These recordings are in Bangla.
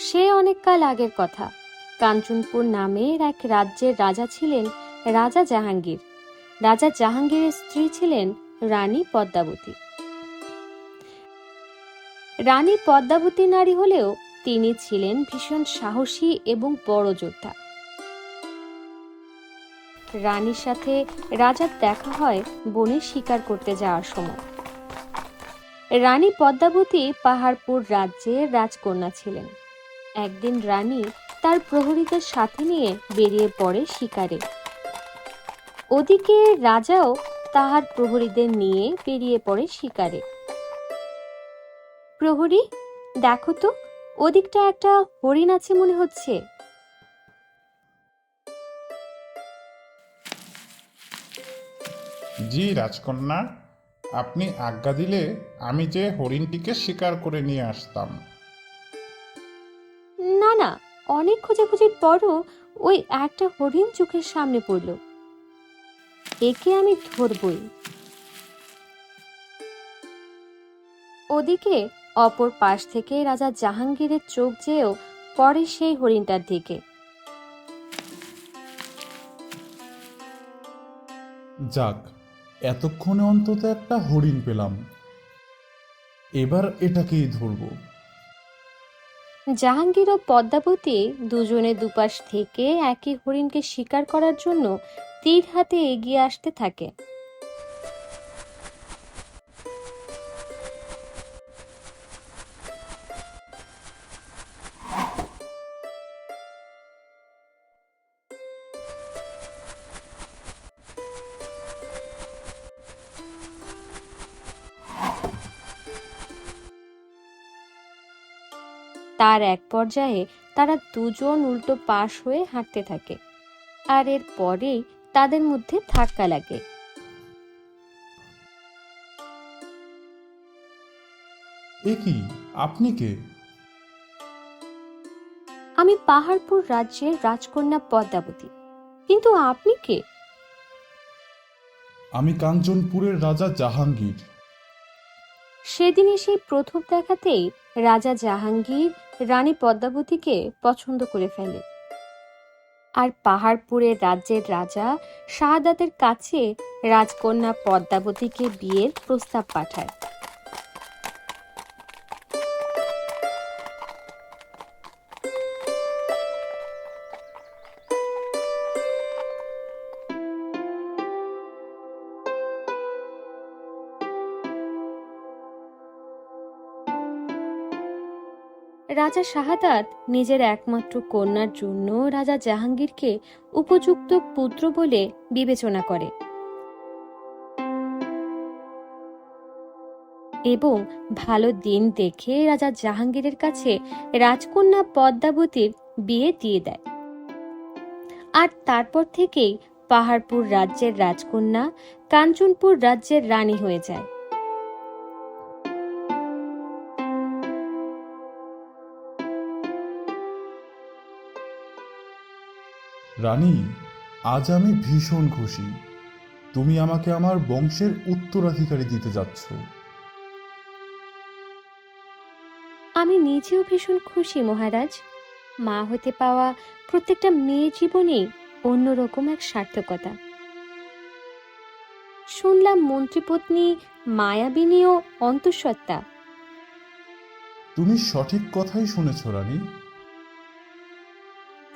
সে অনেক কাল আগের কথা। কাঞ্চনপুর নামের এক রাজ্যের রাজা ছিলেন রাজা জাহাঙ্গীর। রাজা জাহাঙ্গীরের স্ত্রী ছিলেন রানী পদ্মাবতী। রানী পদ্মাবতী নারী হলেও তিনি ছিলেন ভীষণ সাহসী এবং বড় যোদ্ধা। রানীর সাথে রাজার দেখা হয় বনে শিকার করতে যাওয়ার সময়। রানী পদ্মাবতী পাহাড়পুর রাজ্যের রাজকন্যা ছিলেন। একদিন রানী তার প্রহরীদের সাথে নিয়ে বেরিয়ে পড়ে শিকারে। ওদিকে রাজাও তাহার প্রহরীদের নিয়ে বেরিয়ে পড়ে শিকারে। প্রহরী, দেখো তো, ওদিকটা একটা হরিণ আছে মনে হচ্ছে। জি রাজকন্যা, আপনি আজ্ঞা দিলে আমি যে হরিণটিকে শিকার করে নিয়ে আসতাম। অনেক খোঁজাখুঁজির পরও ওই একটা হরিণ চোখের সামনে পড়ল। একে আমি ধরবই। ওদিকে অপর পাশ থেকে রাজা জাহাঙ্গীরের চোখ যেও পরে সেই হরিণটার দিকে। যাক, এতক্ষণে অন্তত একটা হরিণ পেলাম। এবার এটাকেই ধরবো। জাহাঙ্গীর ও পদ্মাবতী দুজনে দুপাশ থেকে একই হরিণকে শিকার করার জন্য তীর হাতে এগিয়ে আসতে থাকে। তার এক পর্যায়ে তারা দুজন উল্টো পাশ হয়ে হাঁটতে থাকে। আর এর পরেই তাদের মধ্যে ধাক্কা লাগে। এ কি? আপনি কে? আমি পাহাড়পুর রাজ্যের রাজকন্যা পদ্মাবতী। কিন্তু আপনি কে? আমি কাঞ্চনপুরের রাজা জাহাঙ্গীর। সেদিনে সেই প্রথম দেখাতেই রাজা জাহাঙ্গীর রানী পদ্মাবতীকে পছন্দ করে ফেলে। আর পাহাড়পুরের রাজ্যের রাজা শাহাদাতের কাছে রাজকন্যা পদ্মাবতীকে বিয়ের প্রস্তাব পাঠায়। রাজা শাহাদাত নিজের একমাত্র কন্যার জন্য রাজা জাহাঙ্গীরকে উপযুক্ত পুত্র বলে বিবেচনা করে। এবং ভালো দিন দেখে রাজা জাহাঙ্গীরের কাছে রাজকন্যা পদ্মাবতীর বিয়ে দিয়ে দেয়। আর তারপর থেকেই পাহাড়পুর রাজ্যের রাজকন্যা কাঞ্চনপুর রাজ্যের রানী হয়ে যায়। রানী আজ আমি ভীষণ খুশি। তুমি আমাকে আমার বংশের উত্তরাধিকারী দিতে যাচ্ছ। আমি নিজেও ভীষণ খুশি মহারাজ। মা হতে পাওয়া প্রত্যেকটা মেয়ে জীবনে অন্যরকম এক সার্থকতা। শুনলাম মন্ত্রীপত্নী মায়াবিনীও অন্তঃসত্ত্বা। তুমি সঠিক কথাই শুনেছ রানী।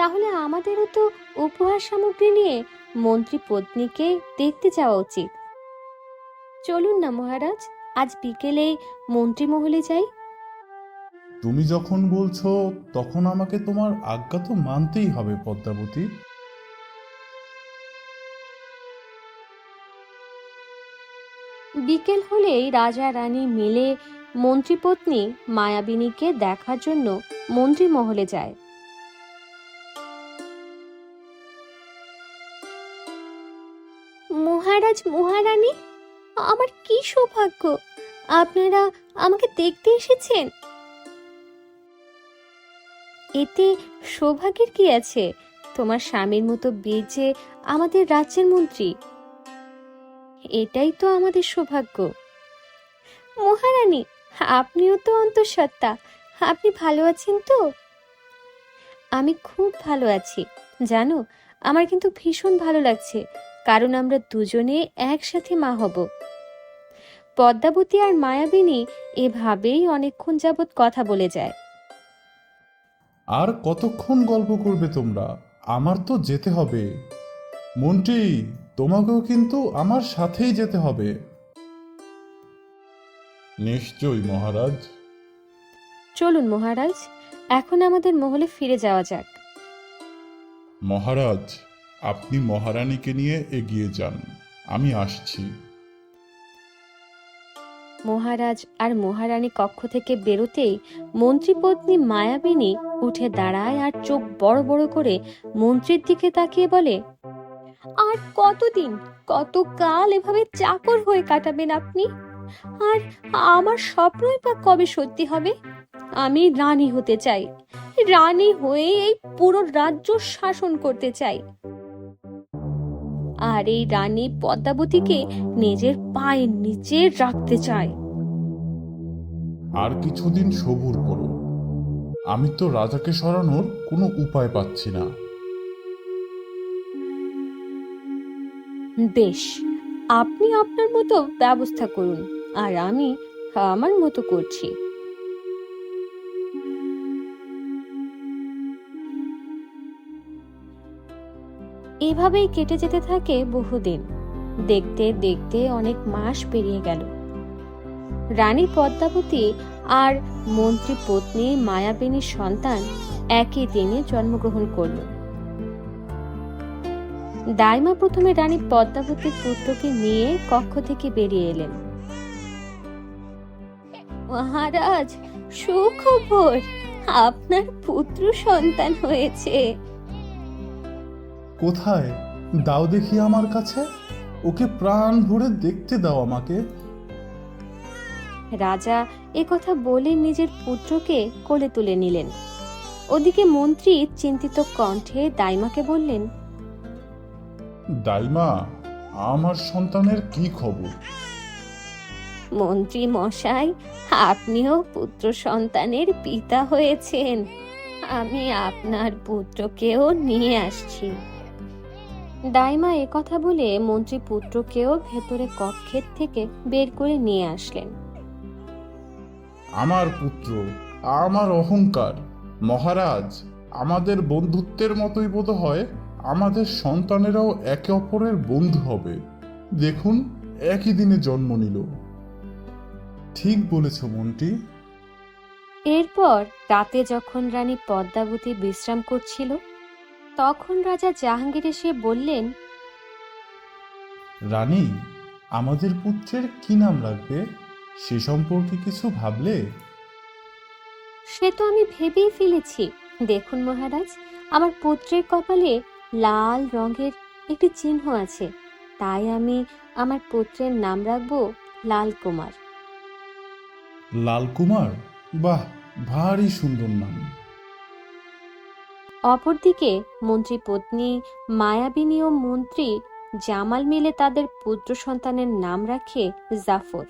তাহলে আমাদেরও তো উপহার সামগ্রী নিয়ে মন্ত্রী পত্নীকে দেখতে যাওয়া উচিত। চলুন না মহারাজ আজ বিকেলে মন্ত্রী মহলে যাই। তুমি যখন বলছো তখন আমাকে তোমার আজ্ঞা তো মানতেই হবে পদ্মাবতী। বিকেল হলেই রাজা রানী মিলে মন্ত্রীপত্নী মায়াবিনীকে দেখার জন্য মন্ত্রী মহলে যায়। মহারাজ, মহারানী, আমার কি সৌভাগ্য? আপনারা আমাকে দেখতে এসেছেন? এতে সৌভাগ্যের কি আছে? তোমার স্বামীর মতো বেজে আমাদের রাজ্যের মন্ত্রী। এটাই তো আমাদের সৌভাগ্য। মহারানী, আপনিও তো অন্তঃসত্ত্বা। আপনি ভালো আছেন তো? আমি খুব ভালো আছি। জানো, আমার কিন্তু ভীষণ ভালো লাগছে। কারণ আমরা দুজনে একসাথে মা হব। পদ্মাবতী আর মায়াবিনী এভাবেই অনেকক্ষণ যাবৎ কথা বলে যায়। আর কতক্ষণ গল্প করবে তোমরা? আমার তো যেতে হবে। মন্ত্রী তোমাকেও কিন্তু আমার সাথেই যেতে হবে। নিশ্চয়ই মহারাজ। চলুন মহারাজ এখন আমাদের মহলে ফিরে যাওয়া যাক। মহারাজ আপনি মহারানীকে নিয়ে এগিয়ে যান। আমি আসছি। মহারাজ আর মহারানী কক্ষ থেকে বেরোতেই মন্ত্রীপত্নী মায়াবিনী উঠে দাঁড়ায় আর চোখ বড় বড় করে মন্ত্রীর দিকে তাকিয়ে বলে, আর কতদিন, কতকাল এভাবে চাকর হয়ে কাটাবেন আপনি? আর আমার স্বপ্নই বা কবে সত্যি হবে? আমি রানী হতে চাই, রানী হয়ে এই পুরো রাজ্য শাসন করতে চাই। আর এই রানী পদ্মাবতীকে নিজের পায়ের নিচে রাখতে চায়। আর কিছুদিন সবুর করো আমি তো রাজাকে সরানোর কোনো উপায় পাচ্ছি না। বেশ আপনি আপনার মতো ব্যবস্থা করুন আর আমি আমার মতো করছি। এভাবেই কেটে যেতে থাকে বহুদিন। দেখতে দেখতে অনেক মাস পেরিয়ে গেল। রানী পদ্মাবতী আর মন্ত্রী পত্নী মায়াবিনীর সন্তান একই দিনে জন্মগ্রহণ করল। দাইমা প্রথমে রানী পদ্মাবতীর পুত্রকে নিয়ে কক্ষ থেকে বেরিয়ে এলেন। মহারাজ, সুখবর। আপনার পুত্র সন্তান হয়েছে। কোথায়? দাও দেখি আমার কাছে। ওকে প্রাণ ভরে দেখতে দাও আমাকে। রাজা এ কথা বলে নিজের পুত্রকে কোলে তুলে নিলেন। ওদিকে মন্ত্রী চিন্তিত কণ্ঠে দাইমাকে বললেন দাইমা আমার সন্তানের কি খবর? মন্ত্রী মশাই আপনিও পুত্র সন্তানের পিতা হয়েছেন। আমি আপনার পুত্রকেও নিয়ে আসছি। দাইমা কথা বলে মন্ত্রী পুত্রকেও ভেতরে কক্ষের থেকে বের করে নিয়ে আসলেন। আমার পুত্র আমার অহংকার মহারাজ আমাদের বন্ধুত্বের মতোই বোধ হয় আমাদের সন্তানেরাও একে অপরের বন্ধু হবে। দেখুন একই দিনে জন্ম নিল। ঠিক বলেছ মন্ত্রী। এরপর রাতে যখন রানী পদ্মাবতী বিশ্রাম করছিল তখন রাজা জাহাঙ্গীর এসে বললেন রানী আমাদের পুত্রের কি নাম রাখবে সে সম্পর্কে কিছু ভাবলে? সে তো আমি ভেবেই ফেলেছি। দেখুন মহারাজ আমার পুত্রের কপালে লাল রঙের একটি চিহ্ন আছে। তাই আমি আমার পুত্রের নাম রাখব লাল কুমার লালকুমার? বাহ ভারী সুন্দর নাম। অপরদিকে মন্ত্রী পত্নী মায়াবিনী ও মন্ত্রী, জামাল মিলে তাদের পুত্র সন্তানের নাম রাখে জাফর।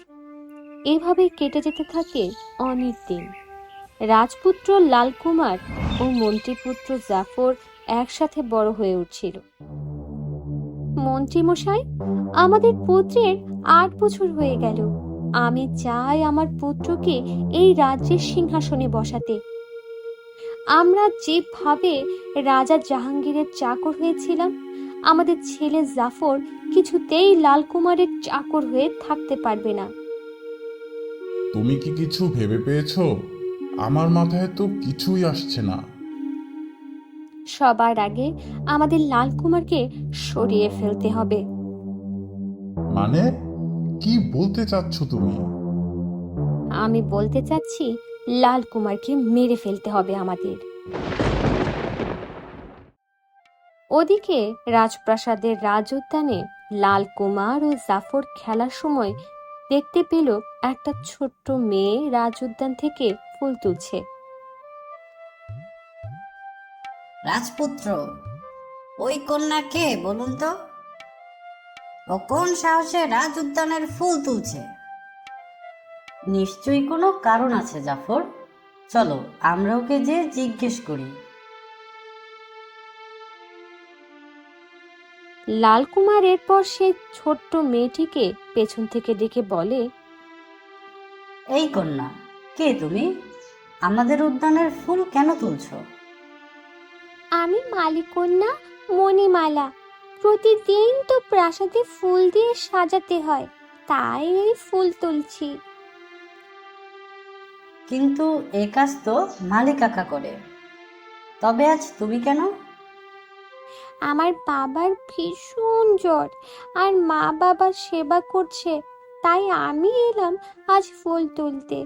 এভাবে কেটে যেতে থাকে অনেক দিন। রাজপুত্র লালকুমার ও মন্ত্রীপুত্র জাফর একসাথে বড় হয়ে উঠছিল। মন্ত্রী মশাই আমাদের পুত্রের আট বছর হয়ে গেল। আমি চাই আমার পুত্রকে এই রাজ্যের সিংহাসনে বসাতে। আমরা যেভাবে রাজা জাহাঙ্গীরের চাকর হয়েছিলাম আমাদের ছেলে জাফর কিছুতেই লালকুমারের চাকর হয়ে থাকতে পারবে না। তুমি কি কিছু ভেবে পেয়েছ? আমার মাথায় তো কিছুই আসছে না। সবার আগে আমাদের লালকুমারকে সরিয়ে ফেলতে হবে। মানে? কি বলতে চাচ্ছ তুমি? আমি বলতে চাচ্ছি লালকুমারকে মেরে ফেলতে হবে আমাদের। ওদিকে রাজপ্রাসাদের রাজ উদ্যানে লালকুমার ও জাফর খেলার সময় দেখতে পেল একটা ছোট্ট মেয়ে রাজ উদ্যান থেকে ফুল তুলছে। রাজপুত্র, ওই কন্যা কে বলুন তো? ও কোন সাহসে রাজ উদ্যানের ফুল তুলছে? নিশ্চয়ই কোনো কারণ আছে জাফর। চলো আমরা ওকে যে জিজ্ঞেস করি। লালকুমার এরপর সে ছোট্ট মেয়েটিকে পেছন থেকে ডেকে বলে এই কন্যা কে তুমি? আমাদের উদ্যানের ফুল কেন তুলছ? আমি মালিকন্যা মণিমালা। প্রতিদিন তো প্রাসাদে ফুল দিয়ে সাজাতে হয় তাই এই ফুল তুলছি। কিন্তু এ কাজ তো মালিক কাকা করে। তবে আজ তুমি কেন? আমার বাবার ভীষণ জ্বর আর মা বাবার সেবা করছে তাই আমি এলাম আজ ফুল তুলতে।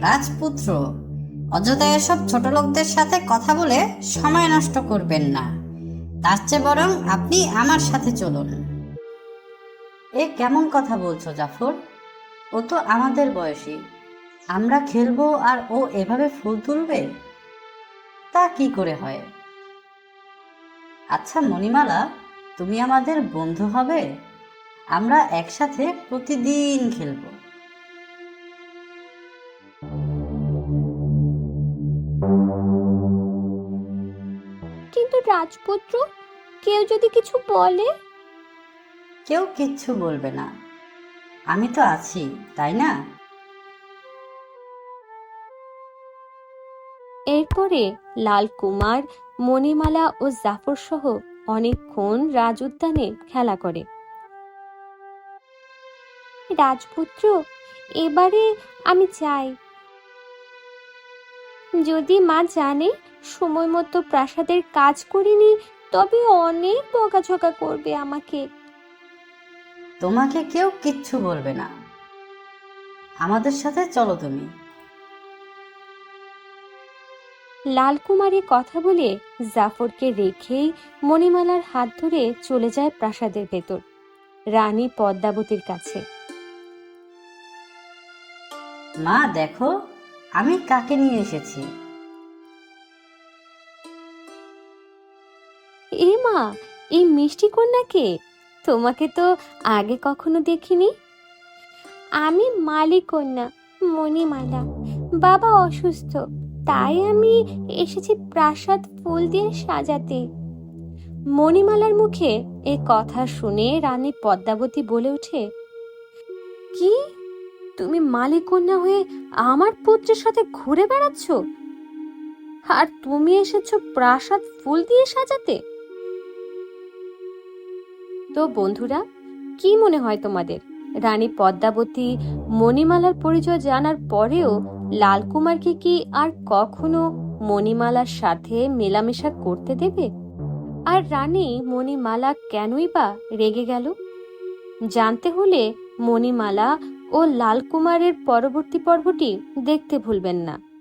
রাজপুত্র অযথা এসব ছোট লোকদের সাথে কথা বলে সময় নষ্ট করবেন না। তার চেয়ে বরং আপনি আমার সাথে চলুন। এ কেমন কথা বলছো জাফর? ও তো আমাদের বয়সী। আমরা খেলব আর ও এভাবে ফুল তুলবে? তা কি করে হয়? আচ্ছা মণিমালা তুমি আমাদের বন্ধু হবে। আমরা একসাথে প্রতিদিন খেলব। কিন্তু রাজপুত্র কেউ যদি কিছু বলে? কেউ কিচ্ছু বলবে না। আমি তো আছি তাই না? এরপরে লাল কুমার মণিমালা ও জাফর সহ অনেকক্ষণ রাজ উদ্যানে খেলা করে। রাজপুত্র, এবারে আমি চাই যদি মা জানে সময় মতো প্রাসাদের কাজ করিনি, তবে অনেক বকাঝকা করবে আমাকে। তোমাকে কেউ কিচ্ছু বলবে না। আমাদের সাথে চলো তুমি। লালকুমারী কথা বলে জাফরকে রেখেই মণিমালার হাত ধরে চলে যায় প্রাসাদের ভেতর রানী পদ্মাবতীর কাছে। মা দেখো আমি কাকে নিয়ে এসেছি? এ মা এই মিষ্টি কন্যাকে? তোমাকে তো আগে কখনো দেখিনি। আমি মালিক কন্যা মণিমালা বাবা অসুস্থ। তাই আমি এসেছি প্রাসাদ ফুল দিয়ে সাজাতে। মণিমালার মুখে এ কথা শুনে রানী পদ্মাবতী বলে ওঠে, কি? তুমি মালিক কন্যা হয়ে আমার পুত্রের সাথে ঘুরে বেড়াচ্ছ? আর তুমি এসেছ প্রাসাদ ফুল দিয়ে সাজাতে? তো বন্ধুরা, কি মনে হয় তোমাদের? রানী পদ্মাবতী মণিমালার পরিচয় জানার পরেও লালকুমারকে কি আর কখনো মণিমালার সাথে মেলামেশা করতে দেবে? আর রানী মণিমালা কেনই বা রেগে গেল? জানতে হলে মণিমালা ও লালকুমারের পরবর্তী পর্বটি দেখতে ভুলবেন না।